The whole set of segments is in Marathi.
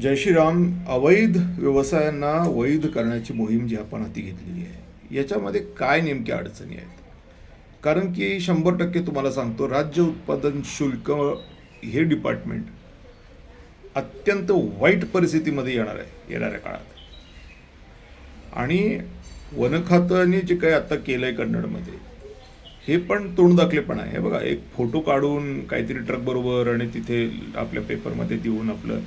जय श्रीराम अवैध व्यवसायांना वैध करण्याची मोहीम जी आपण हाती घेतलेली आहे याच्यामध्ये काय नेमक्या अडचणी आहेत? कारण की शंभर टक्के तुम्हाला सांगतो राज्य उत्पादन शुल्क हे डिपार्टमेंट अत्यंत वाईट परिस्थितीमध्ये येणार आहे येणाऱ्या काळात. आणि वनखात्याने जे काही आता केलं आहे कन्नडमध्ये हे पण तोंड दाखलेपण आहे. हे बघा एक फोटो काढून काहीतरी ट्रक बरोबर आणि तिथे आपल्या पेपरमध्ये देऊन आपलं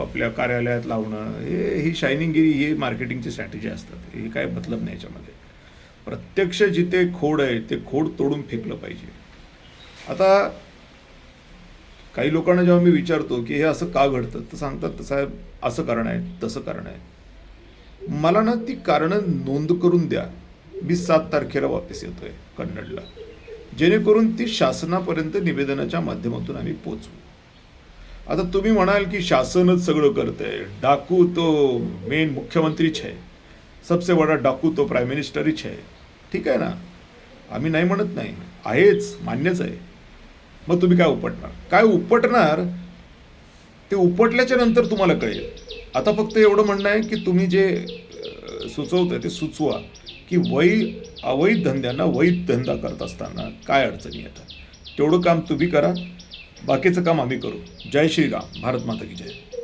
आपल्या कार्यालयात लावणं हे ही शायनिंगगिरी हे मार्केटिंगची स्ट्रॅटेजी असतात. हे काय मतलब नाही याच्यामध्ये. प्रत्यक्ष जिथे खोड आहे ते खोड तोडून फेकलं पाहिजे. आता काही लोकांना जेव्हा मी विचारतो की हे असं का घडतं तर सांगतात "तर साहेब असं कारण आहे तसं कारण आहे. मला ना ती कारणं नोंद करून द्या. मी सात तारखेला वापस येतोय कन्नडला. जेणेकरून ती शासनापर्यंत निवेदनाच्या माध्यमातून आम्ही पोचवू आता तुम्ही म्हणाल की शासनच सगळं करतंय. डाकू तो मेन मुख्यमंत्रीच आहे. सबसे बडा डाकू तो प्राईम मिनिस्टरच आहे. ठीक आहे ना? आम्ही नाही म्हणत नाही. आहेच मान्यच आहे. मग तुम्ही काय उपटणार? काय उपटणार? ते उपटल्याच्या नंतर तुम्हाला कळेल. आता फक्त एवढं म्हणणं आहे की तुम्ही जे अं, सुचवतंय ते सुचवा. की वै अवैध धंद्यांना वैध धंदा करत असताना काय अडचणी येतात? तेवढं काम तुम्ही करा. बाकीचं काम आम्ही करू. जय श्रीराम. भारत माता की जय.